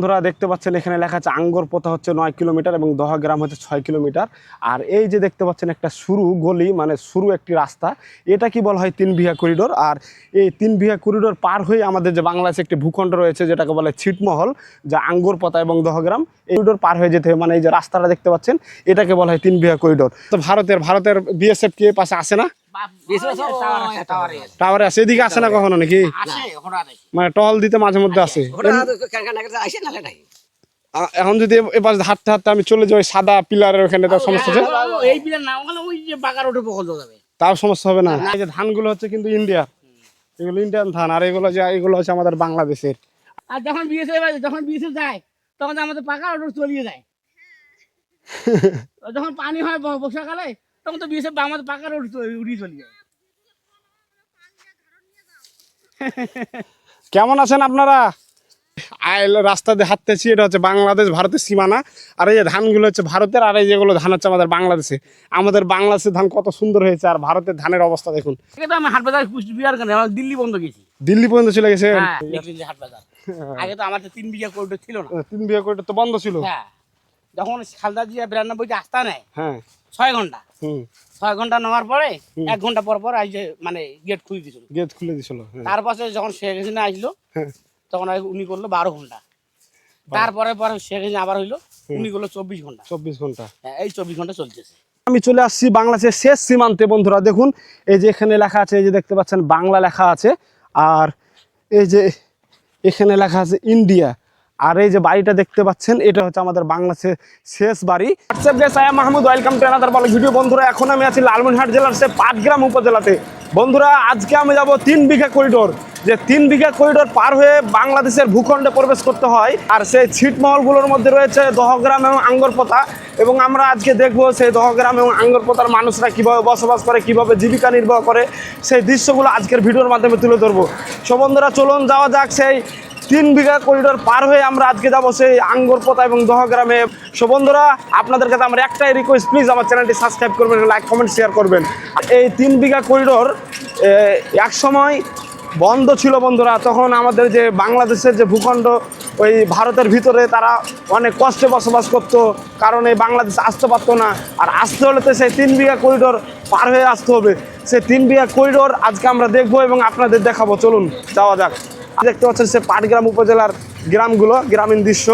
বন্ধুরা দেখতে পাচ্ছেন এখানে লেখা আছে আঙ্গর পোতা হচ্ছে নয় কিলোমিটার এবং দহা গ্রাম হচ্ছে ছয় কিলোমিটার। আর এই যে দেখতে পাচ্ছেন একটা শুরু গলি মানে শুরু একটি রাস্তা, এটা কি বলা হয় তিন বিঘা করিডোর? আর এই তিন বিঘা করিডোর পার হয়ে আমাদের যে বাংলাদেশে একটি ভূখণ্ড রয়েছে, যেটাকে বলে ছিটমহল, যা আঙ্গুর পোতা এবং দহগ্রাম এই করিডোর পার হয়ে যেতে হবে। মানে এই যে রাস্তাটা দেখতে পাচ্ছেন, এটাকে বলা হয় তিন বিঘা করিডোর। তো ভারতের ভারতের বিএসএফ কি পাশে আসে না? টাওয়ারে আসে এদিকে আসে না কখনো নাকি? মানে টহল দিতে মাঝে মধ্যে আসে এখন যদি এ- এপাশ হাঁটতে হাঁটতে আমি চলে যাই সাদা পিলারের ওখানে তার সমস্যা আছে? এই পিলার না ওখানে ওই যে বাগার প্রকল্প যাবে। তাও সমস্যা হবে না? এই যে ধানগুলো হচ্ছে কিন্তু ইন্ডিয়া এগুলো ইন্ডিয়ান ধান আর এগুলো যে এগুলো হচ্ছে আমাদের বাংলাদেশের। আর যখন বিএসএ যখন বিএসএ যায় তখন আমাদের পাকা অটো চলিয়ে যায়। যখন পানি হয় বর্ষাকালে তখন তো বিএসএ আমাদের পাকা রোড উড়িয়ে চলে যায় কেমন আছেন আপনারা? আইল রাস্তা দিয়ে হাঁটতেছি এটা হচ্ছে বাংলাদেশ ভারতের সীমানা। আর এই যে ধানগুলো হচ্ছে ভারতের আর এই যেগুলো ধান হচ্ছে আমাদের বাংলাদেশে। আমাদের বাংলাদেশের ধান কত সুন্দর হয়েছে আর ভারতের ধানের অবস্থা দেখুন। আগে আমি হাট বাজার কুচবিহার কেন আমার দিল্লি বন্ধ গেছি। দিল্লি পর্যন্ত চলে গেছে? হ্যাঁ হাট বাজার আগে তো আমার তিন বিঘা করিডোর ছিল না। তিন বিঘা করে তো বন্ধ ছিল। হ্যাঁ যখন খালদা জিয়া বিরানব্বইতে আসতা নেয় হ্যাঁ। ছয় ঘণ্টা। ছয় ঘণ্টা নেওয়ার পরে এক ঘণ্টা পর পর এই মানে গেট খুলে দিছিল। গেট খুলে দিছিল হ্যাঁ। তারপরে যখন শেখ হাসিনা আসলো হ্যাঁ। তখন উনি করল বারো ঘণ্টা। তারপরে পরে শেখ হাসিনা আবার হইল উনি করল চব্বিশ ঘণ্টা। চব্বিশ ঘণ্টা। হ্যাঁ, এই চব্বিশ ঘণ্টা চলতেছে। আমি চলে আসছি বাংলাদেশের শেষ সীমান্তে বন্ধুরা। দেখুন এই যে এখানে লেখা আছে এই যে দেখতে পাচ্ছেন বাংলা লেখা আছে আর এই যে এখানে লেখা আছে ইন্ডিয়া। আর এই যে বাড়িটা দেখতে পাচ্ছেন, এটা হচ্ছে আমাদের বাংলাদেশের শেষ বাড়ি। হোয়াটসঅ্যাপ গেস আয়া মাহমুদ ওয়েলকাম টু আনাদার বলে ভিডিও বন্ধুরা, এখন আমি আছি লালমনিরহাট জেলার সে পাটগ্রাম উপজেলাতে। বন্ধুরা, আজকে আমি যাব তিন বিঘা করিডোর যে তিন বিঘা করিডোর পার হয়ে বাংলাদেশের ভূখণ্ডে প্রবেশ করতে হয়। আর সেই ছিটমহলগুলোর মধ্যে রয়েছে দহগ্রাম এবং আঙ্গরপোতা। এবং আমরা আজকে দেখব সেই দহগ্রাম এবং আঙ্গরপোতার মানুষরা কীভাবে বসবাস করে, কীভাবে জীবিকা নির্বাহ করে। সেই দৃশ্যগুলো আজকের ভিডিওর মাধ্যমে তুলে ধরবো। সো বন্ধুরা, চলুন যাওয়া যাক সেই তিন বিঘা করিডোর পার হয়ে আমরা আজকে যাব সেই আঙ্গরপোতা এবং দহগ্রামে সো বন্ধুরা, আপনাদের কাছে আমার একটাই রিকোয়েস্ট প্লিজ আমার চ্যানেলটি সাবস্ক্রাইব করবেন লাইক কমেন্ট শেয়ার করবেন। এই তিন বিঘা করিডোর এক সময় বন্ধ ছিল বন্ধুরা, তখন আমাদের যে বাংলাদেশের যে ভূখণ্ড, ওই ভারতের ভিতরে তারা অনেক কষ্টে বসবাস করতো, কারণ এই বাংলাদেশ আসতে পারতো না। আর আসতে হলে তো সেই তিন বিঘা করিডোর পার হয়ে আসতে হবে। সেই তিন বিঘা করিডোর আজকে আমরা দেখব এবং আপনাদের দেখাবো। চলুন, যাওয়া যাক। দেখতে পাচ্ছেন সে পাটগ্রাম উপজেলার গ্রামগুলো গ্রামীণ দৃশ্য।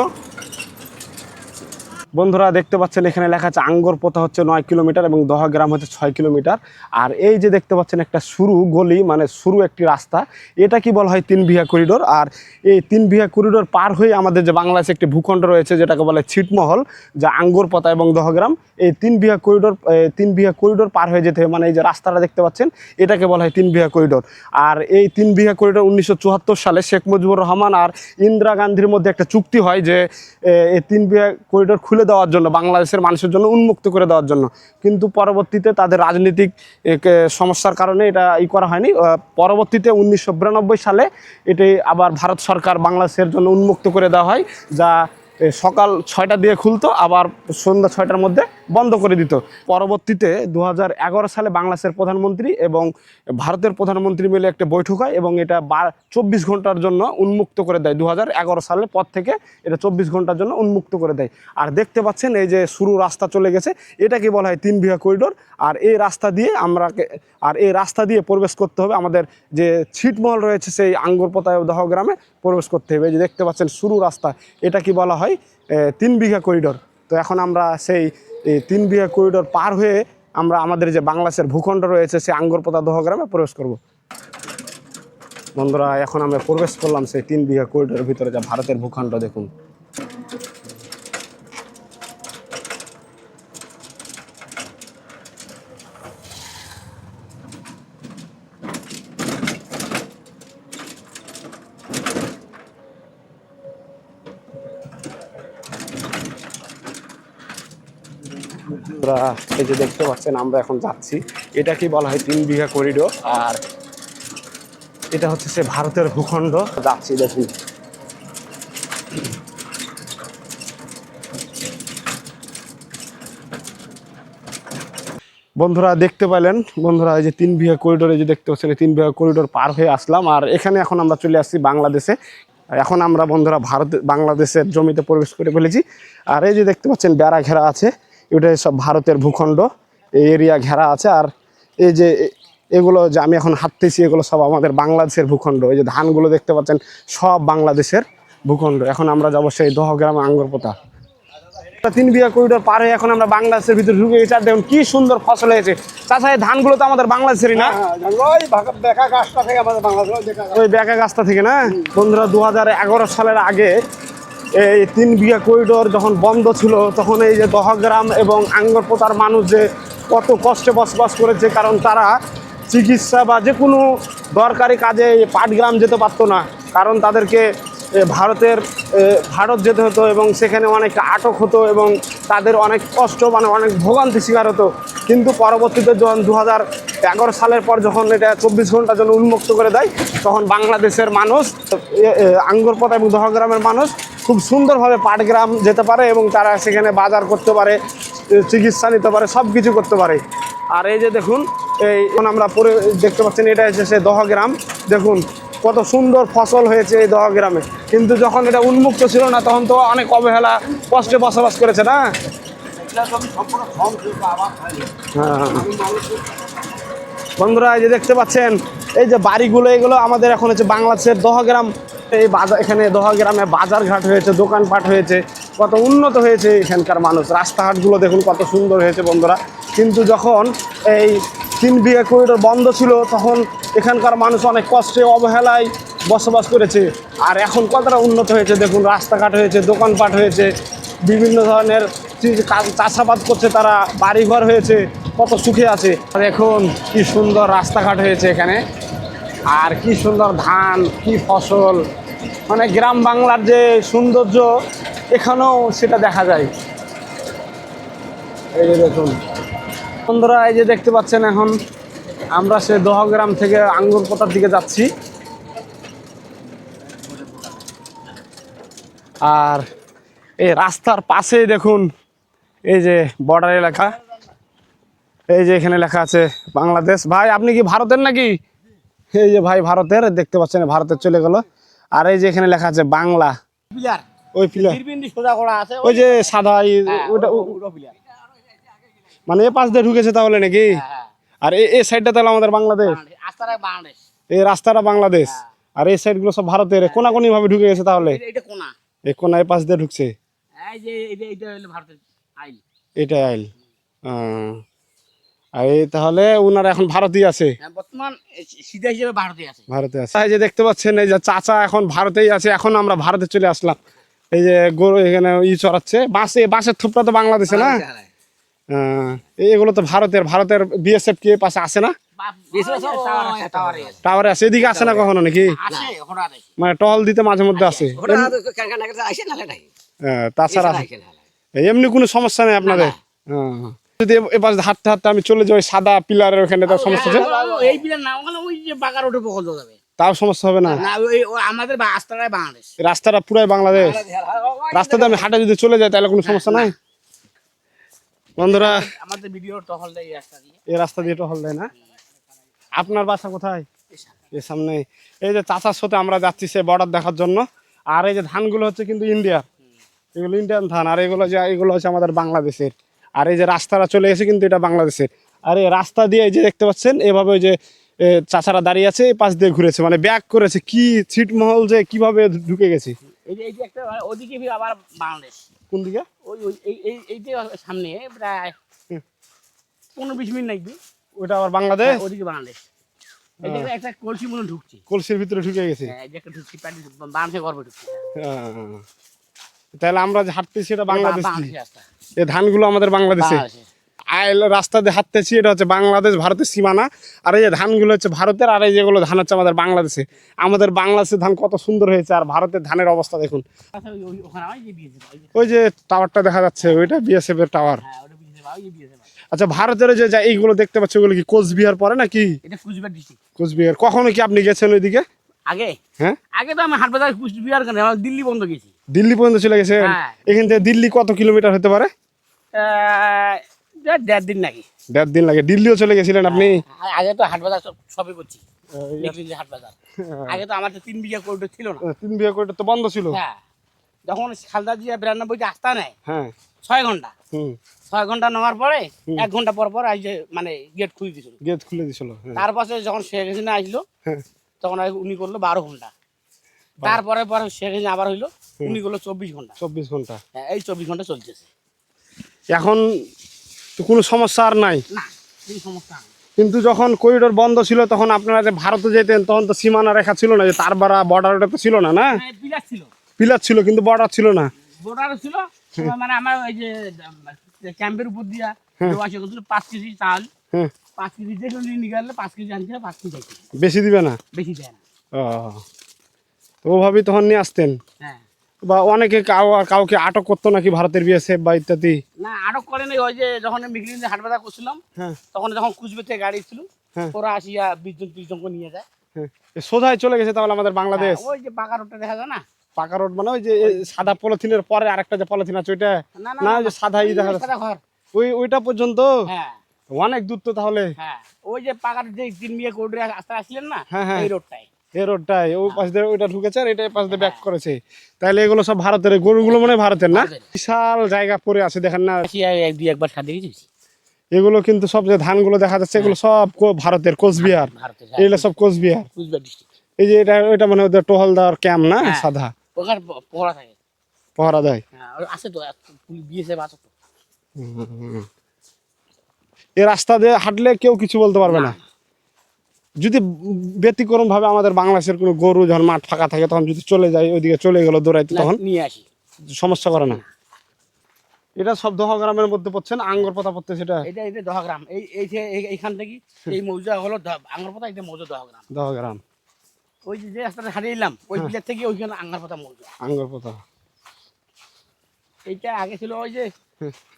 বন্ধুরা দেখতে পাচ্ছেন এখানে লেখা আছে, আঙ্গর পোতা হচ্ছে নয় কিলোমিটার এবং দহা গ্রাম হচ্ছে ছয় কিলোমিটার। আর এই যে দেখতে পাচ্ছেন একটা শুরু গলি মানে শুরু একটি রাস্তা, এটা কি বলা হয় তিন বিঘা করিডোর? আর এই তিন বিঘা করিডোর পার হয়ে আমাদের যে বাংলাদেশে একটি ভূখণ্ড রয়েছে, যেটাকে বলে ছিটমহল, যা আঙ্গুর পোতা এবং দহগ্রাম এই তিন বিঘা করিডোর তিন বিঘা করিডোর পার হয়ে যেতে হবে। মানে এই যে রাস্তাটা দেখতে পাচ্ছেন, এটাকে বলা হয় তিন বিঘা করিডোর। আর এই তিন বিঘা করিডোর উনিশশো চুয়াত্তর সালে শেখ মুজিবুর রহমান আর ইন্দিরা গান্ধীর মধ্যে একটা চুক্তি হয় যে এই তিন বিঘা করিডোর খুলে দেওয়ার জন্য, বাংলাদেশের মানুষের জন্য উন্মুক্ত করে দেওয়ার জন্য। কিন্তু পরবর্তীতে তাদের রাজনৈতিক সমস্যার কারণে এটা ই করা হয়নি। পরবর্তীতে উনিশশো বিরানব্বই সালে এটি আবার ভারত সরকার বাংলাদেশের জন্য উন্মুক্ত করে দেওয়া হয়, যা সকাল ছয়টা দিয়ে খুলতো, আবার সন্ধ্যা ছয়টার মধ্যে বন্ধ করে দিত। পরবর্তীতে দু হাজার এগারো সালে বাংলাদেশের প্রধানমন্ত্রী এবং ভারতের প্রধানমন্ত্রী মিলে একটা বৈঠক হয় এবং এটা বার চব্বিশ ঘণ্টার জন্য উন্মুক্ত করে দেয়। দু হাজার সালের পর থেকে এটা চব্বিশ ঘণ্টার জন্য উন্মুক্ত করে দেয়। আর দেখতে পাচ্ছেন এই যে শুরু রাস্তা চলে গেছে, এটাকে বলা হয় তিন বিঘা করিডোর। আর এই রাস্তা দিয়ে আমরা আর এই রাস্তা দিয়ে প্রবেশ করতে হবে। আমাদের যে ছিটমহল রয়েছে, সেই আঙ্গুরপোতা দহ গ্রামে প্রবেশ করতে হবে। এই যে দেখতে পাচ্ছেন শুরু রাস্তা এটা কি বলা হয় এ, তিন বিঘা করিডোর তো এখন আমরা সেই তিন বিঘা করিডোর পার হয়ে আমরা আমাদের যে বাংলাদেশের ভূখণ্ড রয়েছে সেই আঙ্গরপোতা দহ গ্রামে প্রবেশ করব। বন্ধুরা এখন আমরা প্রবেশ করলাম সেই তিন বিঘা করিডোরের ভিতরে যা ভারতের ভূখণ্ড দেখুন। বন্ধুরা এই যে দেখতে পাচ্ছেন আমরা এখন যাচ্ছি। এটা কি বলা হয় তিন বিঘা করিডোর আর এটা হচ্ছে সে ভারতের ভূখণ্ড। যাচ্ছি দেখুন। বন্ধুরা দেখতে পেলেন? বন্ধুরা এই যে তিন বিঘা করিডোরে যে দেখতে পাচ্ছেন তিন বিঘা করিডোর পার হয়ে আসলাম। আর এখানে এখন আমরা চলে আসছি বাংলাদেশে। এখন আমরা বন্ধুরা ভারত বাংলাদেশের জমিতে প্রবেশ করে ফেলেছি। আর এই যে দেখতে পাচ্ছেন বেড়া ঘেরা আছে। এটাই সব ভারতের ভূখণ্ড। এই এরিয়া ঘেরা আছে। আর এই যে এগুলো যে আমি এখন হাঁটতেছি এগুলো সব আমাদের বাংলাদেশের ভূখণ্ড। এই যে ধানগুলো দেখতে পাচ্ছেন সব বাংলাদেশের ভূখণ্ড। এখন আমরা যাব সেই দহগ্রামে আঙ্গরপোতা। তিন বিঘা করিডোর পার হয়ে এখন আমরা বাংলাদেশের ভিতরে ঢুকে গেছি। আর দেখুন কি সুন্দর ফসল হয়েছে। তাছাড়া এই ধানগুলো তো আমাদের বাংলাদেশেরই না? ওই গাছটা থেকে ব্যাকা গাছটা থেকে না? বন্ধুরা দু সালের আগে এই তিন বিঘা করিডোর যখন বন্ধ ছিল, তখন এই যে দহগ্রাম এবং আঙ্গরপোতার মানুষ যে কত কষ্টে বসবাস করেছে, কারণ তারা চিকিৎসা বা যে কোনো দরকারি কাজে পাটগ্রাম যেতে পারতো না। কারণ তাদেরকে ভারতের ভারত যেতে হতো এবং সেখানে অনেক আটক হতো এবং তাদের অনেক কষ্ট মানে অনেক ভোগান্তি শিকার হতো। কিন্তু পরবর্তীতে যখন দু এগারো সালের পর যখন এটা চব্বিশ ঘণ্টার জন্য উন্মুক্ত করে দেয়, তখন বাংলাদেশের মানুষ আঙ্গরপোতা এবং দহগ্রামের মানুষ খুব সুন্দরভাবে পাটগ্রাম যেতে পারে এবং তারা সেখানে বাজার করতে পারে চিকিৎসা নিতে পারে সব কিছু করতে পারে। আর এই যে দেখুন, এই আমরা পরে দেখতে পাচ্ছেন, এটা হচ্ছে সে দহগ্রাম দেখুন, কত সুন্দর ফসল হয়েছে এই দহগ্রামে কিন্তু যখন এটা উন্মুক্ত ছিল না, তখন তো অনেক অবহেলা, কষ্টে বসবাস করেছে না? হ্যাঁ। বন্ধুরা, এই যে দেখতে পাচ্ছেন, এই যে বাড়িগুলো, এগুলো আমাদের এখন হচ্ছে বাংলাদেশের দহগ্রাম এই বাজার, এখানে দহগ্রামে বাজারঘাট হয়েছে, দোকানপাট হয়েছে, কত উন্নত হয়েছে এখানকার মানুষ। রাস্তাঘাটগুলো দেখুন কত সুন্দর হয়েছে বন্ধুরা। কিন্তু যখন এই তিন বিঘা করিডোর বন্ধ ছিল, তখন এখানকার মানুষ অনেক কষ্টে অবহেলায় বসবাস করেছে। আর এখন কতটা উন্নত হয়েছে দেখুন, রাস্তাঘাট হয়েছে, দোকানপাট হয়েছে, বিভিন্ন ধরনের চাষাবাদ করছে তারা, বাড়িঘর হয়েছে, কত সুখে আছে। আর এখন কি সুন্দর রাস্তাঘাট হয়েছে এখানে। আর কি সুন্দর ধান, কি ফসল। মানে গ্রাম বাংলার যে সৌন্দর্য, এখানেও সেটা দেখা যায়। এই যে দেখুন। বন্ধুরা, এই যে দেখতে পাচ্ছেন এখন, আমরা সে দহগ্রাম থেকে আঙ্গুরপোতার দিকে যাচ্ছি। আর এই রাস্তার পাশে দেখুন, এই যে বর্ডার এলাকা এই যে এখানে লেখা আছে বাংলাদেশ। ভাই, আপনি কি ভারতের নাকি? এই যে ভাই, ভারতের, দেখতে পাচ্ছেন, ভারতের চলে গেল। আর এই যে এখানে লেখা আছে বাংলা। ওই আছে ওই যে সাদা হ্যাঁ, মানে এ পাশ দিয়ে ঢুকেছে তাহলে নাকি? হ্যাঁ আর এই সাইডটা তাহলে আমাদের বাংলাদেশ? এই রাস্তাটা বাংলাদেশ। আর এই সাইডগুলো সব ভারতের কোনাকুনি ভাবে ঢুকে গেছে তাহলে? এই কোনা। এই পাশ দিয়ে ঢুকছে। এই যে এটা এটা হলো ভারতের আইল। আর এই তাহলে ওনারা এখন ভারতেই আছে? হ্যাঁ, বর্তমান সিধা হিসেবে ভারতে আছে। ভারতে আছে। এই যে দেখতে পাচ্ছেন এই যে চাচা এখন ভারতেই আছে এখন আমরা ভারতে চলে আসলাম। এই যে গরু এখানে ই চড়াচ্ছে। বাসে বাসের থুপটা তো বাংলাদেশে না? আহ, এই- এগুলো তো ভারতের ভারতের বিএসএফ কি পাশে আসে না? টাওয়ার টাওয়ারে আছে আছে। এদিকে আসে না কখনো নাকি? মানে টহল দিতে মাঝে মধ্যে আসে আহ, তাছাড়া এমনি কোনো সমস্যা নেই আপনাদের? হ্যাঁ। যদি এ- এ পাশে হাঁটতে হাঁটতে আমি চলে যাই সাদা পিলারের ওখানে তার সমস্যা আছে এই পিলার না ওখানে ওই যে বাগার ওঠে বকল যাবে। তাও সমস্যা হবে না? আমাদের আস্তারায় বাংলাদেশ। রাস্তাটা পুরাই বাংলাদেশ। রাস্তাতে আমি হাঁটে যদি চলে যাই তাহলে কোনো সমস্যা নাই? বন্ধুরা আমাদের ভিডিওর টহল দেয় এই রাস্তা দিয়ে। এই রাস্তা দিয়ে টহল দেয় না? আপনার বাসা কোথায়? এই সামনে। এই যে চাচার সাথে আমরা যাচ্ছি সে বর্ডার দেখার জন্য আর এই যে ধানগুলো হচ্ছে কিন্তু ইন্ডিয়ার। এগুলো ইন্ডিয়ান ধান আর এগুলো যে এগুলো হচ্ছে আমাদের বাংলাদেশের। আর এই যে রাস্তাটা চলে গেছে কিন্তু এটা বাংলাদেশের। আর এই রাস্তা দিয়ে এই যে দেখতে পাচ্ছেন এভাবে ওই যে চাচারা দাঁড়িয়ে আছে এই পাশ দিয়ে ঘুরেছে মানে ব্যাক করেছে কি ছিটমহল যে কীভাবে ঢুকে গেছে। এই যে এই যে একটা ওদিকে আবার বাংলাদেশ। কোন দিকে? ওই ওই এই এই যে সামনে প্রায়। পনেরো বিশ মিনিট লাগবে ওটা আবার বাংলাদেশ? ওদিকে বাংলাদেশ। একটা কলসি মনে ঢুকছে। কলসির ভিতরে ঢুকে গেছে। হ্যাঁ, একটা ঢুকছে বাংলাদেশে গর্বে ঢুকছে। তাহলে আমরা যে হাঁটতেছি এটা বাংলাদেশ এই ধানগুলো আমাদের বাংলাদেশে। আইল রাস্তা দিয়ে হাঁটতেছি এটা হচ্ছে বাংলাদেশ ভারতের সীমানা। আর এই যে ধানগুলো হচ্ছে ভারতের আর এই যেগুলো ধান হচ্ছে আমাদের বাংলাদেশে। আমাদের বাংলাদেশের ধান কত সুন্দর হয়েছে আর ভারতের ধানের অবস্থা দেখুন। আচ্ছা, ওই- যে টাওয়ারটা দেখা যাচ্ছে ওইটা বিএসএফ এর টাওয়ার। হ্যাঁ আচ্ছা ভারতের যে যা এইগুলো দেখতে পাচ্ছি ওগুলো কি কোচবিহার পরে নাকি? কোচবিহার কখনো কি আপনি গেছেন ওইদিকে? আগে? হ্যাঁ? আগে তো আমি হাটবাজার কুচবিহার দিল্লি বন্ধ গেছি। দিল্লি পর্যন্ত চলে গেছেন হ্যাঁ। এখান থেকে দিল্লি কত কিলোমিটার হতে পারে? দেড়- দিন নাকি। দেড় দিন লাগে। দিল্লিও চলে গেছিলেন আপনি? আগে তো হাট বাজার সবই করছি। হাট বাজার আগে তো আমার তিন বিঘা করিডোর ছিল না। তিন বিয়ে করে তো বন্ধ ছিল। হ্যাঁ। যখন খালদা জিয়া বিরানব্বইতে আস্তা নেয় হ্যাঁ। ছয় ঘণ্টা। হুম। ছয় ঘণ্টা নেওয়ার পরে এক ঘণ্টা পর পর যে মানে গেট খুলে দিছিল গেট খুলে দিছিল হ্যাঁ। তারপরে যখন শেখ হাসিনা আসলো হ্যাঁ। তখন উনি করল বারো ঘণ্টা। তারপরে পরে সেখানে আবার হইল উনি করল চব্বিশ ঘণ্টা। চব্বিশ ঘণ্টা। হ্যাঁ, এই চব্বিশ ঘণ্টা চলতেছে। এখন তো কোনো সমস্যা আর নাই? না সমস্যা নেই। কিন্তু যখন করিডোর বন্ধ ছিল তখন আপনারা যে ভারতে যেতেন তখন তো সীমানা রেখা ছিল না যে তার বাড়া বর্ডারটা তো ছিল না না? পিলার ছিল। পিলার ছিল কিন্তু বর্ডার ছিল না। বর্ডার ছিল মানে আমার ওই যে ক্যাম্পের উপর দিয়া দেওয়া ছিল কিন্তু পাঁচ কেজি চাল। হ্যাঁ। পাঁচ কেজি যে কেউ নিগালে পাঁচ কেজি আনছে পাঁচ কেজি বেশি দিবে না? বেশি দেয় না। ও। ওভাবেই তখন নিয়ে আসতেন। হ্যাঁ। বা অনেকে কাউকে আটক করতো নাকি ভারতের বিএসএফ বা ইত্যাদি? না আটক করে নেই। ওই যে যখন মিগলিতে হাট বাজার করছিলাম হ্যাঁ। তখন যখন থেকে গাড়ি ছিল হ্যাঁ। ওরা আসিয়া বিশ জন ত্রিশ জনকে নিয়ে যায়। সোজাই চলে গেছে তাহলে আমাদের বাংলাদেশ? ওই যে পাকা রোডটা দেখা যায় না? পাকা রোড মানে ওই যে সাদা পলিথিনের পরে আরেকটা যে পলিথিন আছে ওইটা? না যে সাদা ই দেখা ওই ওইটা পর্যন্ত? অনেক দূর তো তাহলে। হ্যাঁ ওই যে পাকার যে তিন বিয়ে কোর্টে আস্তে আসলেন না। এই রোডটাই এই রোডটাই ওই পাশ দিয়ে ওইটা ঢুকেছে আর এটা পাশ দিয়ে ব্যাক করেছে। তাহলে এগুলো সব ভারতের গরুগুলো মনে হয় ভারতের না? বিশাল জায়গা পড়ে আছে দেখেন না? দুই একবার গেছি এগুলো কিন্তু সব যে ধানগুলো দেখা যাচ্ছে এগুলো সব কো- ভারতের কোচবিহার। এগুলো সব কোচবিহার। এই যে এটা ওইটা মানে ওদের টহলদার ক্যাম্প না হ্যাঁ। সাদা পহরা দেয়। হ্যাঁ আছে তো এই রাস্তা দিয়ে হাঁটলে কেউ কিছু বলতে পারবে না। যদি ব্যতিক্রম ভাবে আমাদের বাংলাদেশের কোনো গরু যখন মাঠ ফাঁকা থাকে তখন যদি চলে যায় ওইদিকে চলে গেলো দৌড়াইতে তখন নিয়ে আসি। সমস্যা করে না? এটা সব দহা গ্রামের মধ্যে পড়ছে না আঙ্গর পাতা পড়ছে সেটা? এটা এটা দহগ্রাম। এই এই যে এইখান থেকে এই মৌজা হলো আঙ্গার পাতা এটা মৌজা দহগ্রাম। দহা গ্রাম ওই যে যে রাস্তাটা হারিয়ে এলাম ওই বিলের থেকে ওইখানে আঙ্গার পাতা মৌজা। আঙ্গর পাতা এইটা আগে ছিল ওই যে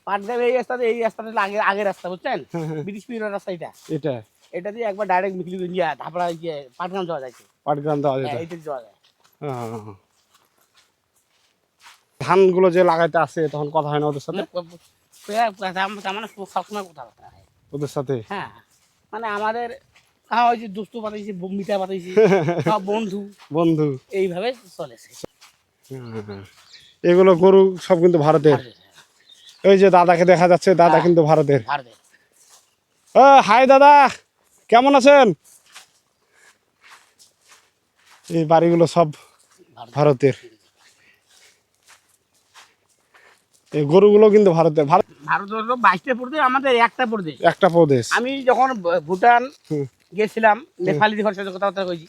পাটগ্রাম এই রাস্তাতে এই রাস্তাটা আগে আগের রাস্তা বুঝছেন? ব্রিটিশ পিরিয়ড রাস্তা এটা। এটা। এটা দিয়ে একবার ডাইরেক্ট মিখলি নিয়ে ধাপড়া গিয়ে পাটগ্রাম যাওয়া যাচ্ছে পাটগ্রাম যেত হ্যাঁ, এইটা যাওয়া যায়। হ্যাঁ। ধানগুলো যে লাগাইতে আসে তখন কথা হয় না ওদের সাথে? মানে সবসময় কথাবার্তা হয়। ওদের সাথে? হ্যাঁ মানে আমাদের হ্যাঁ ওই যে দোস্ত পাতাইছি ব- মিঠা পাতাইছি সব বন্ধু। বন্ধু। এইভাবে চলেছে। হ্যাঁ। এগুলো গরু সব কিন্তু ভারতের। ওই যে দাদাকে দেখা যাচ্ছে দাদা হ্যাঁ। কিন্তু ভারতের। হাই দাদা! কেমন আছেন? এই বাড়িগুলো সব ভারতের। এই গরুগুলো কিন্তু ভারতের ভারত ভারত হলো বাইশটা প্রদেশ আমাদের একটা প্রদেশ। একটা প্রদেশ। আমি যখন ভুটান গেছিলাম নেপালি দিঘর সাথে কথাবার্তা কইছি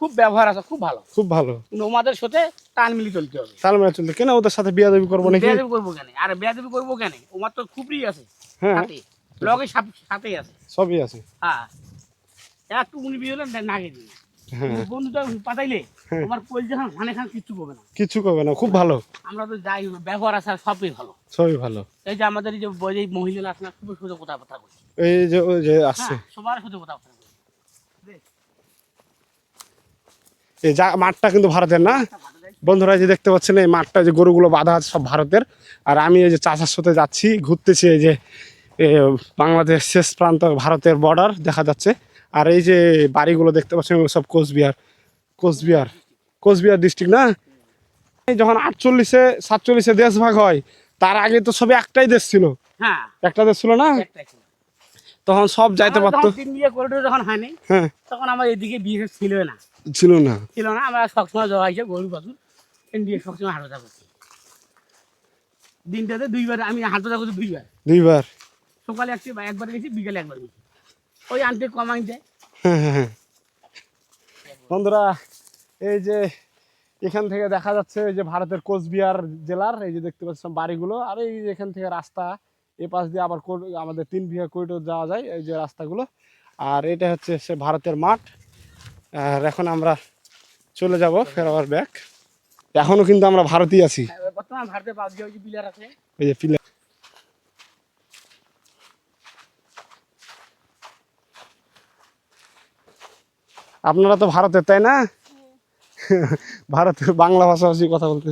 খুব ব্যবহার আছে খুব ভালো। খুব ভালো। কিন্তু ওমাদের সাথে টান মিলি চলতে হবে। তাল মেলা চলতে কেন ওদের সাথে বিয়া দেবী করব নাকি? বেয়াদবি করব কেন? আর বেয়াদবি করব কেন? ওমার তো খুবই আছে হ্যাঁ। লগে সাথেই আছে। সবই আছে। হ্যাঁ। একটু উনি বিয়ে হলে নাগে দিই হ্যাঁ। বন্ধুটা পাঠাইলে তোমার পোল যখন মানে খান কিচ্ছু করবে না। কিছু করবে না খুব ভালো। আমরা তো যাই ব্যবহার আছে সবই ভালো। সবই ভালো। এই যে আমাদের এই যে বই- মহিলা আছে না খুবই সোজা কথাবার্তা বলছে। এই যে ওই যে আসছে। সবার সোজা কথাবার্তা বলছে। এই যা মাঠটা কিন্তু ভারতের না? বন্ধুরা যে দেখতে পাচ্ছেন এই মাঠটা যে গরুগুলো বাঁধা আছে সব ভারতের। আর আমি এই যে চাষার সাথে যাচ্ছি ঘুরতেছি এই যে বাংলাদেশ শেষ প্রান্ত ভারতের বর্ডার দেখা যাচ্ছে। আর এই যে বাড়িগুলো দেখতে পাচ্ছেন সব কোচবিহার। কোচবিহার। কোচবিহার ডিস্ট্রিক্ট না? যখন আটচল্লিশে সাতচল্লিশে দেশ ভাগ হয় তার আগে তো সবে একটাই দেশ ছিল। হ্যাঁ। একটা দেশ ছিল না? তখন সব যাইতে পারতো। যখন তিন বিয়ে করিডোর যখন হয়নি হ্যাঁ। তখন আমার এদিকে বিয়ে ছিল না। ছিল না। ছিল না আমরা সবসময় যাওয়া হয়েছে গরু বাছুর ইন্ডিয়া সবসময় হাট করছি। দিনটাতে দুইবার আমি হাট করছি দুইবার। দুইবার। সকালে একটি একবার গেছি বিকালে একবার গেছি। ওই আনতে কমাই দেয় বন্ধুরা এই যে এখান থেকে দেখা যাচ্ছে এই যে ভারতের কোচবিহার জেলার এই যে দেখতে পাচ্ছেন বাড়িগুলো আর এই যে এখান থেকে রাস্তা এ পাশ দিয়ে আবার কো- আমাদের তিন বিঘা করিডোর যাওয়া যায় এই যে রাস্তাগুলো। আর এটা হচ্ছে সে ভারতের মাঠ। আর এখন আমরা চলে যাব ফের আবার ব্যাক এখনও কিন্তু আমরা ভারতেই আছি। বর্তমান ভারতের ওই যে বিলার আছে। এই যে পিলা আপনারা তো ভারতের তাই না? ভারতের বাংলা ভাষাভাষী কথা বলতে।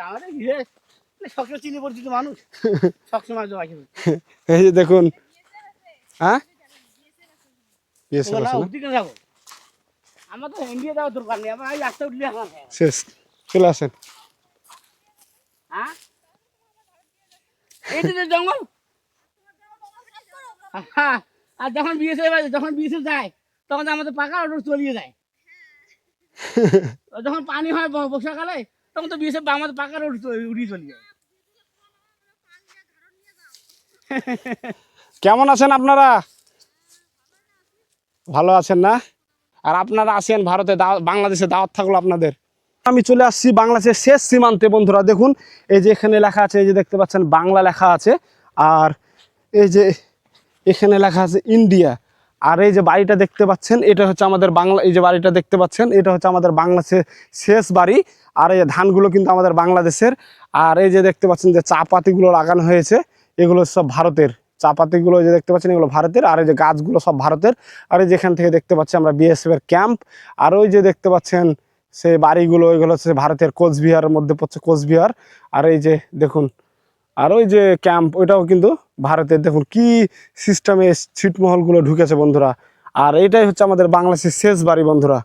যাওয়া এই যে দেখুন হ্যাঁ? শেষ চলে আসেন। হ্যাঁ? এই যে জঙ্গল? হ্যাঁ আর যখন বিএসএ যখন বিএসএ যায় তখন আমাদের পাকা রোড চলিয়ে যায়। যখন পানি হয় বর্ষাকালে তখন তো বিএসএফ আমাদের পাকা রোড উড়িয়ে চলে যায়। কেমন আছেন আপনারা? ভালো আছেন না? আর আপনারা আসেন ভারতে বাংলাদেশে দাওয়াত থাকল আপনাদের। আমি চলে আসছি বাংলাদেশের শেষ সীমান্তে বন্ধুরা। দেখুন এই যে এখানে লেখা আছে এই যে দেখতে পাচ্ছেন বাংলা লেখা আছে আর এই যে এখানে লেখা আছে ইন্ডিয়া। আর এই যে বাড়িটা দেখতে পাচ্ছেন, এটা হচ্ছে আমাদের বাংলা, এই যে বাড়িটা দেখতে পাচ্ছেন, এটা হচ্ছে আমাদের বাংলাদেশের শেষ বাড়ি। আর এই ধানগুলো কিন্তু আমাদের বাংলাদেশের। আর এই যে দেখতে পাচ্ছেন যে চা পাতিগুলো লাগানো হয়েছে, এগুলো সব ভারতের। চা পাতিগুলো যে দেখতে পাচ্ছেন, এগুলো ভারতের। আর এই যে গাছগুলো সব ভারতের। আর এই যেখান থেকে দেখতে পাচ্ছি আমরা বিএসএফ এর ক্যাম্প আর ওই যে দেখতে পাচ্ছেন, সেই বাড়িগুলো ওইগুলো হচ্ছে ভারতের কোচবিহারের মধ্যে পড়ছে কোচবিহার। আর এই যে দেখুন আর ওই যে ক্যাম্প ওইটাও কিন্তু ভারতের দেখুন কি সিস্টেমে ছিটমহলগুলো ঢুকেছে বন্ধুরা। আর এটাই হচ্ছে আমাদের বাংলাদেশের শেষ বাড়ি বন্ধুরা।